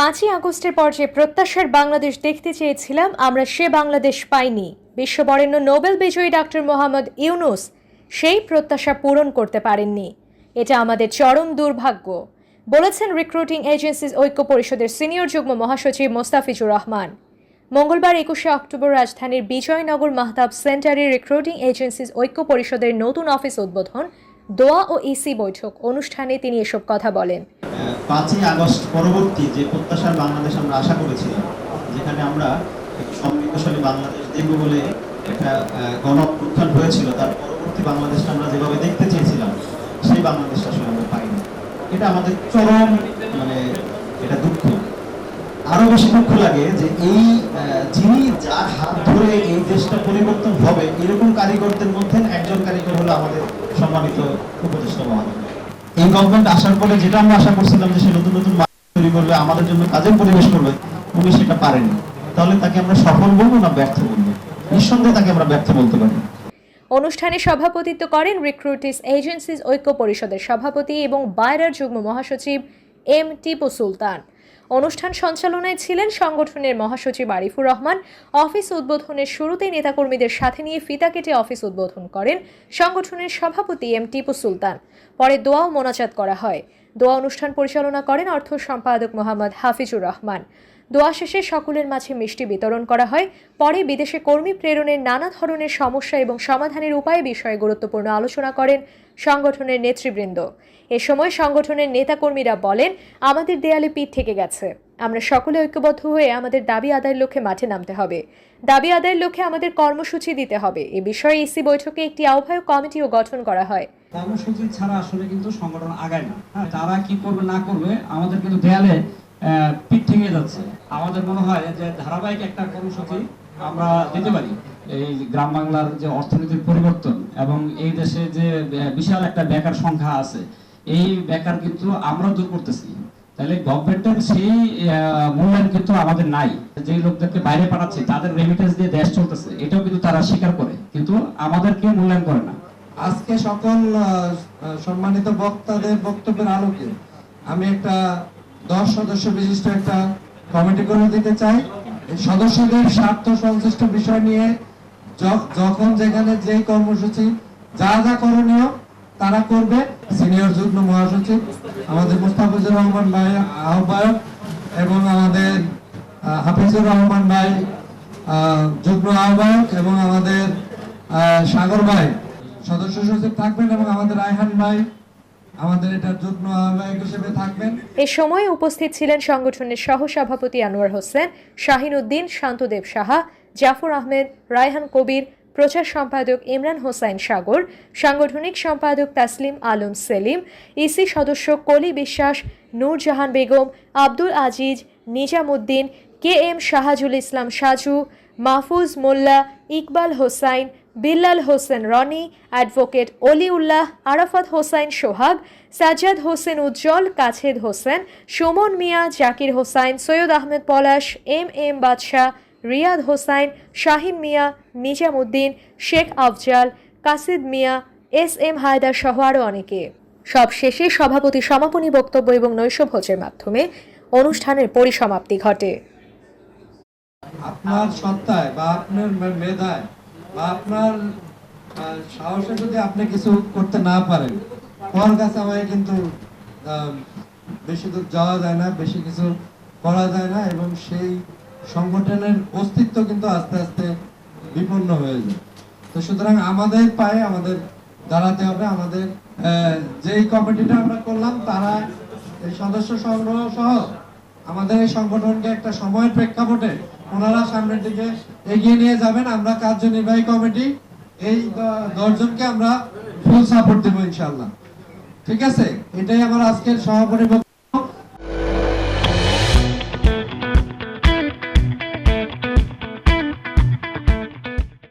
পাঁচই আগস্টের পর যে প্রত্যাশার বাংলাদেশ দেখতে চেয়েছিলাম, আমরা সে বাংলাদেশ পাইনি। বিশ্ববরেণ্য নোবেল বিজয়ী ডক্টর মোহাম্মদ ইউনুস সেই প্রত্যাশা পূরণ করতে পারেননি। এটা আমাদের চরম দুর্ভাগ্য, বলেছেন রিক্রুটিং এজেন্সিজ ঐক্য পরিষদের সিনিয়র যুগ্ম মহাসচিব মোস্তাফিজুর রহমান। মঙ্গলবার একুশে অক্টোবর রাজধানীর বিজয়নগর মাহতাব সেন্টারে রিক্রুটিং এজেন্সিজ ঐক্য পরিষদের নতুন অফিস উদ্বোধন দোয়া ও ইসি বৈঠক অনুষ্ঠানে তিনি এসব কথা বলেন। পাঁচই আগস্ট পরবর্তী যে প্রত্যাশার বাংলাদেশ আমরা আশা করেছিলাম, যেখানে আমরা সমৃদ্ধশালী বাংলাদেশ দেখব বলে একটা গণ উত্থান হয়েছিল, তার পরবর্তী বাংলাদেশটা আমরা যেভাবে দেখতে চেয়েছিলাম, সেই বাংলাদেশটা আসলে আমরা পাইনি। এটা আমাদের চরম মানে এটা দুঃখ। আরও বেশি দুঃখ লাগে যে এই যিনি যার হাত ধরে এই দেশটা পরিবর্তন হবে, এরকম কারিগরদের মধ্যে একজন কারিগর হলো আমাদের সম্মানিত উপদেষ্টা মহানগর এই গভর্নমেন্ট আসার পরে যেটা আমরা আশা করছিলাম যে সে নতুন নতুন তৈরি করবে, আমাদের জন্য কাজের পরিবেশ করবে, উনি সেটা পারেনি। তাহলে তাকে আমরা সফল বলব না ব্যর্থ বলব? নিঃসন্দেহে তাকে আমরা ব্যর্থ বলতে পারি। অনুষ্ঠানে সভাপতিত্ব করেন রিক্রুটিস এজেন্সিজ ঐক্য পরিষদের সভাপতি এবং বায়রার যুগ্ম মহাসচিব এম টিপু সুলতান। অনুষ্ঠান সঞ্চালনায় ছিলেন সংগঠনের মহাসচিব আরিফুর রহমান। অফিস উদ্বোধনের শুরুতেই নেতাকর্মীদের সাথে নিয়ে ফিতা কেটে অফিস উদ্বোধন করেন সংগঠনের সভাপতি এম টিপু সুলতান। পরে দোয়া ও মোনাজাত করা হয়। দোয়া অনুষ্ঠান পরিচালনা করেন অর্থ সম্পাদক মোহাম্মদ হাফিজুর রহমান। দোয়া শেষে সকলের মাঝে মিষ্টি বিতরণ করা হয়। পরে বিদেশে কর্মী প্রেরণের নানা ধরনের সমস্যা এবং সমাধানের উপায় বিষয়ে গুরুত্বপূর্ণ আলোচনা করেন সংগঠনের নেতৃবৃন্দ। এ সময় সংগঠনের নেতাকর্মীরা বলেন আমাদের দেয়ালে পিঠ থেকে গেছে। আমরা সকলে ঐক্যবদ্ধ হয়ে আমাদের দাবি আদায়ের লক্ষ্যে মাঠে নামতে হবে। দাবি আদায়ের লক্ষ্যে আমাদের কর্মসূচি দিতে হবে। এ বিষয়ে ইসি বৈঠকে একটি আহ্বায়ক কমিটিও গঠন করা হয়। কর্মসূচি ছাড়া আসলে কিন্তু সংগঠন আগায় না। হ্যাঁ, তারা কি করবে না করবে আমাদের কিন্তু দেয়ালে পিঠ থেকে যাচ্ছে। আমাদের মনে হয় যে ধারাবাহিক একটা কর্মসূচি আমরা দিতে পারি। এই গ্রাম বাংলার যে পরিবর্তন এবং এই দেশে যে বিশাল একটা বেকার সংখ্যা আছে, এই বেকার কিন্তু আমরা দূর করতেছি। তাহলে গভর্নমেন্টের সেই মূল্যায়ন কিন্তু আমাদের নাই। যে লোকদেরকে বাইরে পাঠাচ্ছে, তাদের রেমিটেন্স দিয়ে দেশ চলতেছে, এটাও কিন্তু তারা স্বীকার করে। কিন্তু আমাদেরকে মূল্যায়ন করে না। আজকে সকল সম্মানিত বক্তাদের বক্তব্যের আলোকে আমি একটা দশ সদস্য বিশিষ্ট একটা কমিটি করে দিতে চাই। সদস্যদের স্বার্থ সংশ্লিষ্ট বিষয় নিয়ে যখন যেখানে যে কর্মসূচি যা যা করণীয় তারা করবে। সিনিয়র যুগ্ম মহাসচিব, আমাদের মুস্তাফিজুর রহমান ভাই আহ্বায়ক এবং আমাদের হাফিজুর রহমান ভাই যুগ্ম আহ্বায়ক এবং আমাদের সাগর ভাই সদস্য সচিব থাকবেন এবং আমাদের রায়হান ভাই এ সময় উপস্থিত ছিলেন সংগঠনের সহসভাপতি আনোয়ার হোসেন, শাহিন উদ্দিন, শান্তদেব সাহা, জাফর আহমেদ, রায়হান কবির, প্রচার সম্পাদক ইমরান হোসাইন সাগর, সাংগঠনিক সম্পাদক তাসলিম আলম সেলিম ইসি সদস্য Koli Biswas, Nurjahan Begum, Abdul Aziz Nizamuddin K M Shahajul Islam Saju Mahfuz Molla, Iqbal Hossain, Billal Hossen Roni, advocate Oliullah, Arafat Hossain Sohag, Sajjad Hossen Ujjal, Kachhed Hossen, Sumon Mia, Zakir Hossain, Syed Ahmed Palash, M M Badshah, Riyad Hossain, Shahin Mia, Nizamuddin, Sheikh Afzal, Kasid Mia, S M Haider সহ আরও অনেকে। সবশেষে সভাপতি সমাপনী বক্তব্য এবং নৈশভোজের মাধ্যমে অনুষ্ঠানের পরিসমাপ্তি ঘটে। আপনার সত্তায় বা আপনার মেধায় বা আপনার সাহসে যদি আপনি কিছু করতে না পারেন তোমার কাছে আমায় কিন্তু বেশি দূর যাওয়া যায় না, বেশি কিছু করা যায় না এবং সেই সংগঠনের অস্তিত্ব কিন্তু আস্তে আস্তে বিপন্ন হয়ে যায়। তো সুতরাং আমাদের পায়ে আমাদের দাঁড়াতে হবে, আমাদের যেই কমিটিটা আমরা করলাম তারা এই সদস্য সংগ্রহ সহ আমাদের এই সংগঠনকে একটা সময়ের প্রেক্ষাপটে ওনারা সামনের দিকে এগিয়ে নিয়ে যাবেন। আমরা কার্যনির্বাহী কমিটি, এই দশজনকে আমরা ফুল সাপোর্ট দেবো ইনশাল্লাহ ঠিক আছে? এটাই আমার আজকের সভাপতি।